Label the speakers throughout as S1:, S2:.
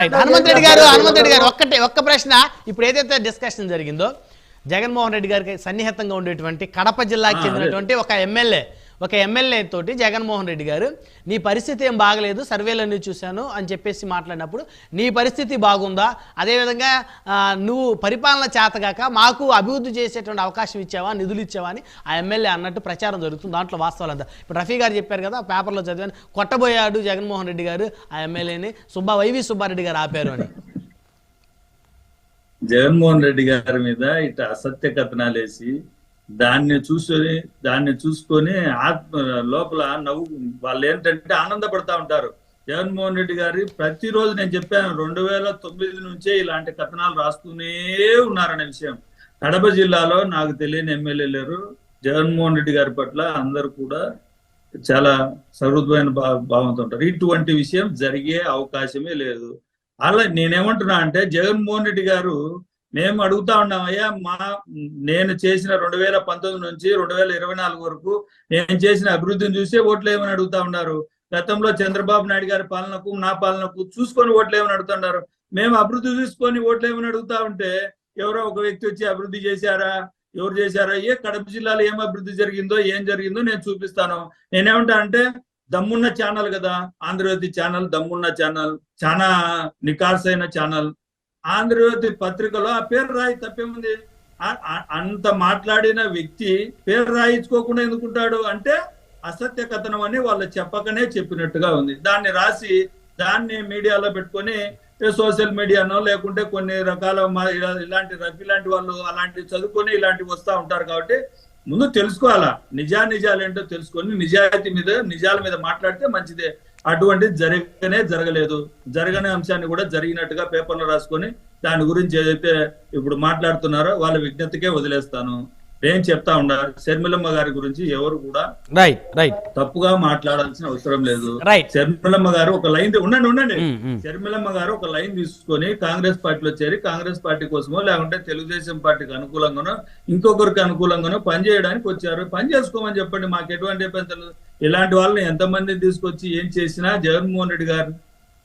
S1: హనుమంత్ రెడ్డి గారు హనుమంత్ రెడ్డి గారు ఒక్కటే ఒక్క ప్రశ్న. ఇప్పుడు ఏదైతే డిస్కషన్ జరిగిందో జగన్మోహన్ రెడ్డి గారికి సన్నిహితంగా ఉండేటువంటి కడప జిల్లాకి చెందినటువంటి ఒక ఎమ్మెల్యే. ఒక ఎమ్మెల్యే తోటి జగన్మోహన్ రెడ్డి గారు నీ పరిస్థితి ఏం బాగలేదు సర్వేలన్నీ చూశాను అని చెప్పేసి మాట్లాడినప్పుడు నీ పరిస్థితి బాగుందా? అదేవిధంగా నువ్వు పరిపాలన చేతగాక మాకు అభివృద్ధి చేసేటువంటి అవకాశం ఇచ్చావా నిధులు ఇచ్చావా అని ఆ ఎమ్మెల్యే అన్నట్టు ప్రచారం జరుగుతుంది దాంట్లో వాస్తవాలు అంతా. ఇప్పుడు రఫీ గారు చెప్పారు కదా పేపర్లో చదివాను కొట్టబోయాడు జగన్మోహన్ రెడ్డి గారు ఆ ఎమ్మెల్యేని సుబ్బా వైవి సుబ్బారెడ్డి గారు ఆపారు అని.
S2: జగన్మోహన్ రెడ్డి గారి మీద ఇట్లా అసత్య కథనాలు వేసి దాన్ని చూసుకొని దాన్ని చూసుకొని ఆత్మ లోపల నవ్వు వాళ్ళు ఏంటంటే ఆనందపడతా ఉంటారు. జగన్మోహన్ రెడ్డి గారి ప్రతిరోజు నేను చెప్పాను రెండు వేల తొమ్మిది నుంచే ఇలాంటి కథనాలు రాస్తూనే ఉన్నారనే విషయం. కడప జిల్లాలో నాకు తెలియని ఎమ్మెల్యే లేరు. జగన్మోహన్ రెడ్డి గారి పట్ల అందరూ కూడా చాలా సహృదమైన భా భావంతో ఉంటారు. ఇటువంటి విషయం జరిగే అవకాశమే లేదు. అలా నేనేమంటున్నా అంటే జగన్మోహన్ రెడ్డి గారు మేము అడుగుతా ఉన్నాం అయ్యా మా నేను చేసిన రెండు వేల పంతొమ్మిది నుంచి రెండు వేల ఇరవై నాలుగు వరకు నేను చేసిన అభివృద్ధిని చూసే ఓట్లు ఏమని అడుగుతా ఉన్నారు? గతంలో చంద్రబాబు నాయుడు గారి పాలనకు నా పాలనకు చూసుకొని ఓట్లు ఏమని అడుగుతున్నారు మేము అభివృద్ధి చూసుకొని ఓట్లు ఏమని అడుగుతా ఉంటే ఎవరో ఒక వ్యక్తి వచ్చి అభివృద్ధి చేశారా? ఎవరు చేశారా? ఏ కడప జిల్లాలో ఏం అభివృద్ధి జరిగిందో ఏం జరిగిందో నేను చూపిస్తాను. నేనేమంటా అంటే దమ్మున్న ఛానల్ కదా ఆంధ్రజ్యోతి ఛానల్ దమ్మున్న ఛానల్ చాలా నికార్సైన ఛానల్ ఆంధ్రజ్యోతి పత్రికలో ఆ పేరు రాయి తప్పేముంది? అంత మాట్లాడిన వ్యక్తి పేరు రాయించుకోకుండా ఎందుకుంటాడు? అంటే అసత్య కథనం అని వాళ్ళు చెప్పకనే చెప్పినట్టుగా ఉంది. దాన్ని రాసి దాన్ని మీడియాలో పెట్టుకొని సోషల్ మీడియానో లేకుంటే కొన్ని రకాల ఇలాంటి ఇలాంటి లాంటి వాళ్ళు అలాంటివి చదువుకొని ఇలాంటివి వస్తూ ఉంటారు కాబట్టి ముందు తెలుసుకోవాలా? నిజా నిజాలు ఏంటో తెలుసుకొని నిజాయితీ మీద నిజాల మీద మాట్లాడితే మంచిదే. అటువంటి జరగనే జరగలేదు. జరగని అంశాన్ని కూడా జరిగినట్టుగా పేపర్లో రాసుకొని దాని గురించి ఏదైతే ఇప్పుడు మాట్లాడుతున్నారో వాళ్ళ విజ్ఞతకే వదిలేస్తాను. నేను చెప్తా ఉన్నారు? శర్మిలమ్మ గారి గురించి ఎవరు కూడా
S1: రైట్ రైట్
S2: తప్పుగా మాట్లాడాల్సిన అవసరం లేదు. శర్మిలమ్మ గారు ఒక లైన్ ఉండండి ఉండండి. శర్మిలమ్మ గారు ఒక లైన్ తీసుకొని కాంగ్రెస్ పార్టీలో చేరి కాంగ్రెస్ పార్టీ కోసమో లేకుంటే తెలుగుదేశం పార్టీకి అనుకూలంగానో ఇంకొకరికి అనుకూలంగానో పనిచేయడానికి వచ్చారు. పని చేసుకోమని చెప్పండి మాకు ఎటువంటి ఇబ్బంది లేదు ఇలాంటి వాళ్ళని ఎంతమంది తీసుకొచ్చి ఏం చేసినా జగన్మోహన్ రెడ్డి గారు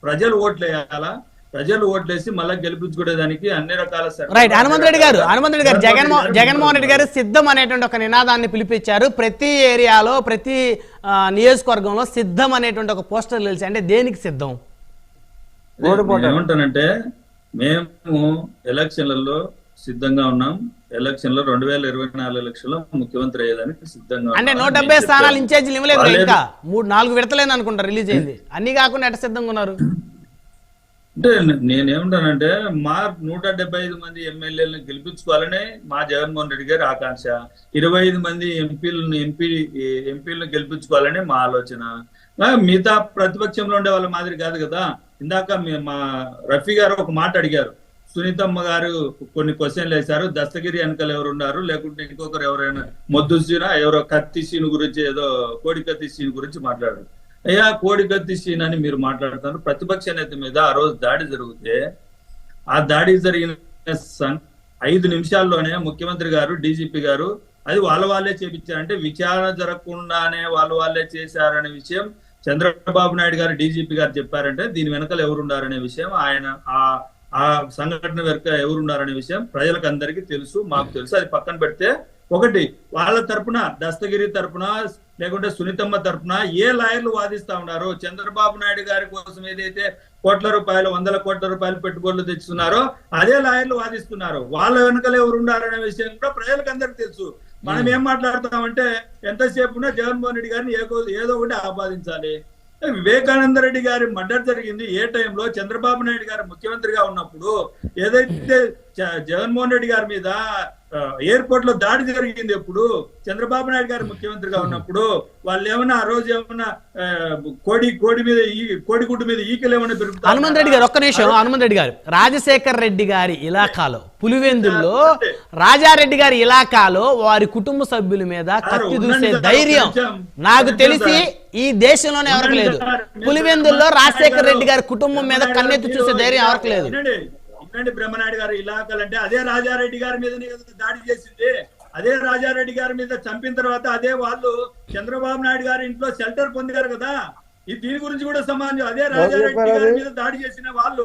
S2: ప్రజలు ఓట్లు వేయాలా ప్రజలు ఓట్లేసి మళ్ళా గెలిపించుకునేదానికి అన్ని రకాల
S1: రైట్ హనుమంత్ రెడ్డి గారు హనుమంత్ రెడ్డి గారు జగన్మోహన్ జగన్మోహన్ రెడ్డి గారు సిద్ధం అనేటువంటి ఒక నినాదాన్ని పిలిపించారు. ప్రతి ఏరియాలో ప్రతి ఆ, నియోజకవర్గంలో సిద్ధం అనేటువంటి ఒక పోస్టర్ తెలిసి అంటే దేనికి సిద్ధం?
S2: ఏమంటానంటే మేము ఎలక్షన్లలో సిద్ధంగా ఉన్నాం. ఎలక్షన్లో రెండు వేల ఇరవై నాలుగు ఎలక్షన్లో ముఖ్యమంత్రి అయ్యేదానికి సిద్ధంగా
S1: అంటే. నూట డెబ్బై స్థానాలు. ఇన్ఛార్జీలు ఇవ్వలేదు ఇంకా? మూడు నాలుగు విడతలేని అనుకుంటా రిలీజ్ అయింది అన్ని కాకుండా ఎట్ట సిద్ధంగా ఉన్నారు?
S2: అంటే నేనేమంటానంటే మా నూట డెబ్బై ఐదు మంది ఎమ్మెల్యేలను గెలిపించుకోవాలనే మా జగన్మోహన్ రెడ్డి గారి ఆకాంక్ష. ఇరవై ఐదు మంది ఎంపీలను ఎంపీ ఎంపీలను గెలిపించుకోవాలని మా ఆలోచన. మిగతా ప్రతిపక్షంలో ఉండే వాళ్ళ మాదిరి కాదు కదా. ఇందాక మా రఫీ గారు ఒక మాట అడిగారు. సునీతమ్మ గారు కొన్ని క్వశ్చన్లు వేశారు. దస్తగిరి వెనకాల ఎవరు ఉన్నారు? లేకుంటే ఇంకొకరు ఎవరైనా మొద్దు సీన ఎవరో కత్తి సీన్ గురించి ఏదో కోడి కత్తి సీన్ గురించి మాట్లాడారు. అయ్యా కోడి కత్తి సీన్ అని మీరు మాట్లాడుతున్నారు. ప్రతిపక్ష నేత మీద ఆ రోజు దాడి జరిగితే ఆ దాడి జరిగిన ఐదు నిమిషాల్లోనే ముఖ్యమంత్రి గారు డీజీపీ గారు అది వాళ్ళ వాళ్ళే చేపించారంటే విచారణ జరగకుండానే వాళ్ళ వాళ్ళే చేశారనే విషయం చంద్రబాబు నాయుడు గారు డీజీపీ గారు చెప్పారంటే దీని వెనకాల ఎవరున్నారనే విషయం ఆయన ఆ ఆ సంఘటన వెనుక ఎవరున్నారనే విషయం ప్రజలకు అందరికీ తెలుసు మాకు తెలుసు. అది పక్కన పెడితే ఒకటి వాళ్ళ తరపున దస్తగిరి తరపున లేకుంటే సునీతమ్మ తరపున ఏ లాయర్లు వాదిస్తా ఉన్నారు చంద్రబాబు నాయుడు గారి కోసం ఏదైతే కోట్ల రూపాయలు వందల కోట్ల రూపాయలు పెట్టుబడులు తెచ్చుతున్నారో అదే లాయర్లు వాదిస్తున్నారు వాళ్ళ వెనకాల ఎవరు ఉండాలనే విషయం కూడా ప్రజలకు అందరికి తెలుసు. మనం ఏం మాట్లాడతామంటే ఎంతసేపు ఉన్నా జగన్మోహన్ రెడ్డి గారిని ఏదో ఒకటి ఆపాదించాలి. వివేకానంద రెడ్డి గారి మర్డర్ జరిగింది ఏ టైంలో? చంద్రబాబు నాయుడు గారు ముఖ్యమంత్రిగా ఉన్నప్పుడు ఏదైతే జగన్మోహన్ రెడ్డి గారి మీద ఎయిర్పోర్ట్లో దాడి జరిగింది ఎప్పుడు? చంద్రబాబు నాయుడు గారు ముఖ్యమంత్రిగా ఉన్నప్పుడు వాళ్ళు ఏమన్నా ఆ రోజు ఏమన్నా కోడి కోడి మీద ఈ కోడి గుడ్డు మీద ఈకలు ఏమన్నా పెరుగుతా
S1: హనుమంత్ రెడ్డి గారు ఒక్క నిమిషం హనుమంత్ రెడ్డి గారు. రాజశేఖర్ రెడ్డి గారి ఇలాకాలో పులివెందుల్లో రాజారెడ్డి గారి ఇలాకాలో వారి కుటుంబ సభ్యుల మీద కత్తి దూసే ధైర్యం. నాకు తెలిసి ఈ దేశంలోనే ఎవరికి లేదు. పులివెందుల్లో రాజశేఖర్ రెడ్డి
S2: గారు-
S1: కుటుంబం మీద కన్నెత్తి చూసే ధైర్యం ఎవరికి లేదు.
S2: వినండి బ్రహ్మనాయుడు గారు ఇలాకలంటే అదే రాజారెడ్డి గారి మీదనే కదా దాడి చేసింది అదే రాజారెడ్డి గారి మీద చంపిన తర్వాత అదే వాళ్ళు చంద్రబాబు నాయుడు గారి ఇంట్లో షెల్టర్ పొందారు కదా ఈ దీని గురించి కూడా సమానం అదే రాజారెడ్డి గారి? మీద దాడి చేసిన వాళ్ళు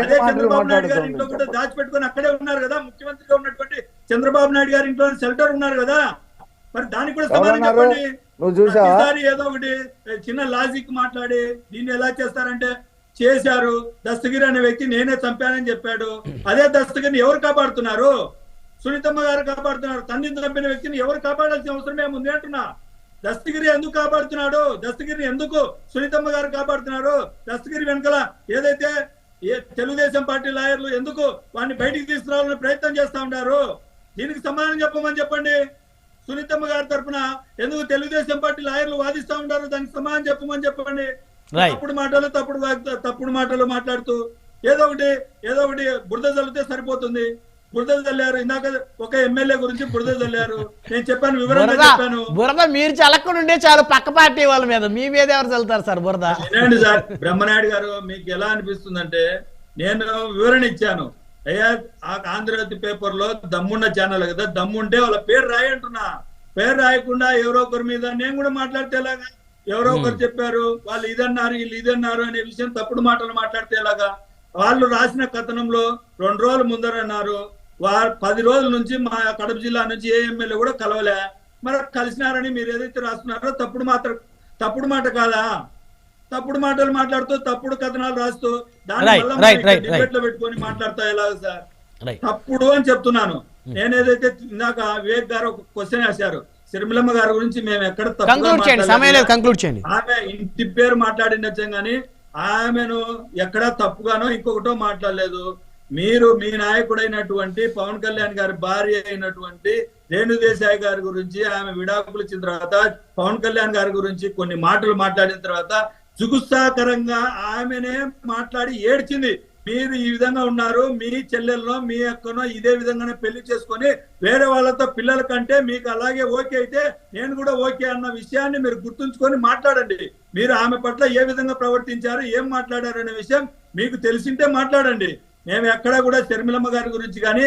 S2: అదే చంద్రబాబు నాయుడు గారి ఇంట్లో కూడా. దాచిపెట్టుకొని అక్కడే ఉన్నారు కదా ముఖ్యమంత్రిగా ఉన్నటువంటి చంద్రబాబు నాయుడు గారి ఇంట్లో షెల్టర్ ఉన్నారు కదా మరి దానికి కూడా సమాధానం? చెప్పండి
S3: నువ్వు
S2: ఏదో ఒకటి చిన్న లాజిక్ మాట్లాడి దీన్ని ఎలా చేస్తారంటే చేశారు. దస్తగిరి అనే వ్యక్తి నేనే చంపానని చెప్పాడు. అదే దస్తగిరిని ఎవరు కాపాడుతున్నారు? సునీతమ్మ గారు కాపాడుతున్నారు. తండ్రిని చంపిన వ్యక్తిని ఎవరు కాపాడాల్సిన అవసరం ఏముంది? అంటున్నా. దస్తగిరి ఎందుకు కాపాడుతున్నాడు? దస్తగిరిని ఎందుకు సునీతమ్మ గారు కాపాడుతున్నారు? దస్తగిరి వెనకాల ఏదైతే ఏ తెలుగుదేశం పార్టీ లాయర్లు ఎందుకు వాడిని బయటికి తీసుకురావాలని ప్రయత్నం చేస్తా ఉన్నారు? దీనికి సమాధానం చెప్పమని చెప్పండి. సునీతమ్మ గారి తరపున ఎందుకు తెలుగుదేశం పార్టీ లాయర్లు వాదిస్తా ఉంటారు దానికి సమాధానం చెప్పమని చెప్పండి. తప్పుడు మాటలు తప్పుడు తప్పుడు మాటలు మాట్లాడుతూ ఏదో ఒకటి ఏదో ఒకటి బురద చల్లితే సరిపోతుంది. బురద చల్లారు ఇందాక ఒక ఎమ్మెల్యే గురించి బురద చల్లారు నేను చెప్పాను వివరంగా
S1: బురద
S2: చెప్పాను.
S1: బురద మీరు చల్లకుండా ఉండే చాలు పక్క పార్టీ వాళ్ళ మీద. మీ మీద ఎవరు చల్లుతారు సార్ బురద?
S2: వినండి సార్ బ్రహ్మనాయుడు గారు మీకు ఎలా అనిపిస్తుందంటే నేను వివరణ ఇచ్చాను. అయ్యా ఆ ఆంధ్రజ్యోతి పేపర్లో దమ్మున్న ఛానల్ కదా దమ్ముంటే వాళ్ళ పేరు రాయి అంటున్నా పేరు రాయకుండా ఎవరో ఒకరి మీద నేను కూడా మాట్లాడితే ఎలాగా? ఎవరో ఒకరు చెప్పారు వాళ్ళు ఇదన్నారు వీళ్ళు ఇదన్నారు అనే విషయం తప్పుడు మాటలు మాట్లాడితే ఎలాగా? వాళ్ళు రాసిన కథనంలో రెండు రోజుల ముందర అన్నారు వారు పది రోజుల నుంచి మా కడప జిల్లా నుంచి ఏ ఎమ్మెల్యే కూడా కలవలే. మరి కలిసినారని మీరు ఏదైతే రాస్తున్నారో తప్పుడు మాత్రం తప్పుడు మాట కాదా? తప్పుడు మాటలు మాట్లాడుతూ తప్పుడు కథనాలు రాస్తూ దాన్ని
S1: Right,
S2: మళ్ళా
S1: right,
S2: మనం
S1: right,
S2: ఇక్కడ debate లో పెట్టుకొని మాట్లాడతా ఎలా సార్? తప్పుడు అని చెప్తున్నాను. నేనేదైతే ఇందాక వివేక్ గారు ఒక క్వశ్చన్ వేశారు. సిరిమిలమ్మ గారి గురించి మేము ఎక్కడ
S1: కంక్లూడ్ చేయండి. సమయం లేదు
S2: మాట్లాడలేదు.
S1: కంక్లూడ్ చేయండి.
S2: ఆమె ఇంటి పేరు మాట్లాడినచ్చం గాని ఆమెను ఎక్కడా తప్పుగానో ఇంకొకటో మాట్లాడలేదు. మీరు మీ నాయకుడైనటువంటి పవన్ కళ్యాణ్ గారి భార్య అయినటువంటి రేణు దేశాయ్ గారి గురించి ఆమె విడాకులు ఇచ్చిన తర్వాత పవన్ కళ్యాణ్ గారి గురించి కొన్ని మాటలు మాట్లాడిన తర్వాత జుగుత్సాకరంగా ఆమెనే మాట్లాడి ఏడ్చింది. మీరు ఈ విధంగా ఉన్నారు మీ చెల్లెల్లో మీ అక్కనో ఇదే విధంగానే పెళ్ళి చేసుకొని వేరే వాళ్ళతో పిల్లల కంటే మీకు అలాగే ఓకే అయితే నేను కూడా ఓకే అన్న విషయాన్ని మీరు గుర్తుంచుకొని మాట్లాడండి. మీరు ఆమె పట్ల ఏ విధంగా ప్రవర్తించారు ఏం మాట్లాడారు అనే విషయం మీకు తెలిసింటే మాట్లాడండి. మేము ఎక్కడా కూడా శర్మిలమ్మ గారి గురించి కానీ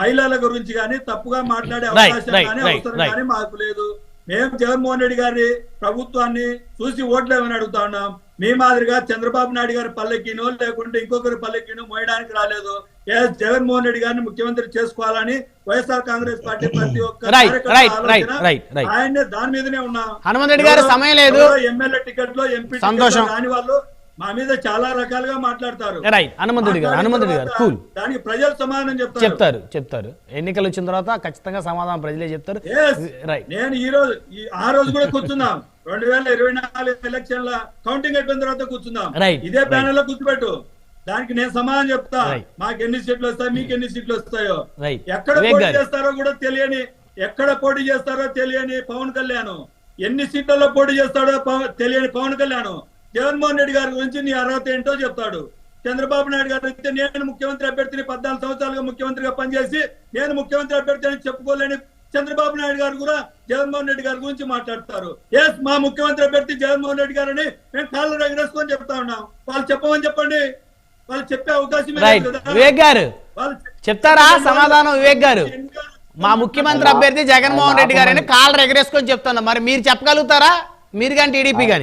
S2: మహిళల గురించి కానీ తప్పుగా మాట్లాడే అవకాశం కానీ అవసరం. కానీ మాకు లేదు. మేము జగన్మోహన్ రెడ్డి గారి ప్రభుత్వాన్ని చూసి ఓట్లేమని అడుగుతా ఉన్నాం మీ మాదిరిగా చంద్రబాబు నాయుడు గారి పల్లెకినో లేకుంటే ఇంకొకరి పల్లెకినో మోయడానికి రాలేదు ఏ జగన్మోహన్ రెడ్డి గారిని ముఖ్యమంత్రి చేసుకోవాలని వైఎస్ఆర్ కాంగ్రెస్ పార్టీ ప్రతి ఒక్క. ఆయన్నే దాని మీదనే ఉన్నాం
S1: హనుమంత్ రెడ్డి గారు సమయం లేదు
S2: ఎమ్మెల్యే టికెట్లో ఎంపీ. రాని వాళ్ళు మా మీద చాలా రకాలుగా మాట్లాడతారు.
S1: రైట్ హనుమంత్ రెడ్డి గారు
S2: మాట్లాడిన
S1: హనుమంత్ రెడ్డి గారు కూల్
S2: దానికి ప్రజలు సమాధానం చెప్తారు.
S1: చెప్తారు చెప్తారు. ఎన్నికలు వచ్చిన తర్వాత ఖచ్చితంగా సమాధానం ప్రజలే చెప్తారు. రైట్
S2: నేను ఈ రోజు ఆ రోజు కూడా కూర్చుందాం రెండు వేల ఇరవై నాలుగు ఎలక్షన్ల కౌంటింగ్ అయిపోయిన తర్వాత
S1: Right,
S2: ఇదే. ప్యానెల్లో కూర్చోబెట్టు. దానికి నేను సమాధానం చెప్తా. మాకు ఎన్ని సీట్లు వస్తాయి మీకు ఎన్ని సీట్లు వస్తాయో. ఎక్కడ పోటీ చేస్తారో కూడా తెలియని ఎక్కడ పోటీ చేస్తారో తెలియని పవన్ కళ్యాణ్. ఎన్ని సీట్లలో పోటీ చేస్తాడో తెలియని పవన్ కళ్యాణ్. జగన్మోహన్ రెడ్డి గారి గురించి నీ అర్హత ఏంటో చెప్తాడు. చంద్రబాబు నాయుడు గారు అయితే నేను ముఖ్యమంత్రి అభ్యర్థిని పద్నాలుగు సంవత్సరాలుగా ముఖ్యమంత్రిగా పనిచేసి నేను ముఖ్యమంత్రి అభ్యర్థి అని చెప్పుకోలేని చంద్రబాబు నాయుడు గారు కూడా జగన్మోహన్ రెడ్డి గారి గురించి మాట్లాడతారు. ఎస్ మా ముఖ్యమంత్రి అభ్యర్థి జగన్మోహన్ రెడ్డి గారని మేము కాళ్ళు రగరేసుకొని చెప్తా ఉన్నాం. వాళ్ళు చెప్పమని చెప్పండి. వాళ్ళు చెప్పే అవకాశం
S1: వివేక్ గారు
S2: వాళ్ళు
S1: చెప్తారా? సమాధానం వివేక్ గారు. మా ముఖ్యమంత్రి అభ్యర్థి జగన్మోహన్ రెడ్డి గారని కాళ్ళు ఎగరేసుకొని చెప్తున్నా. మరి మీరు చెప్పగలుగుతారా? మీరు కానీ టీడీపీ కానీ.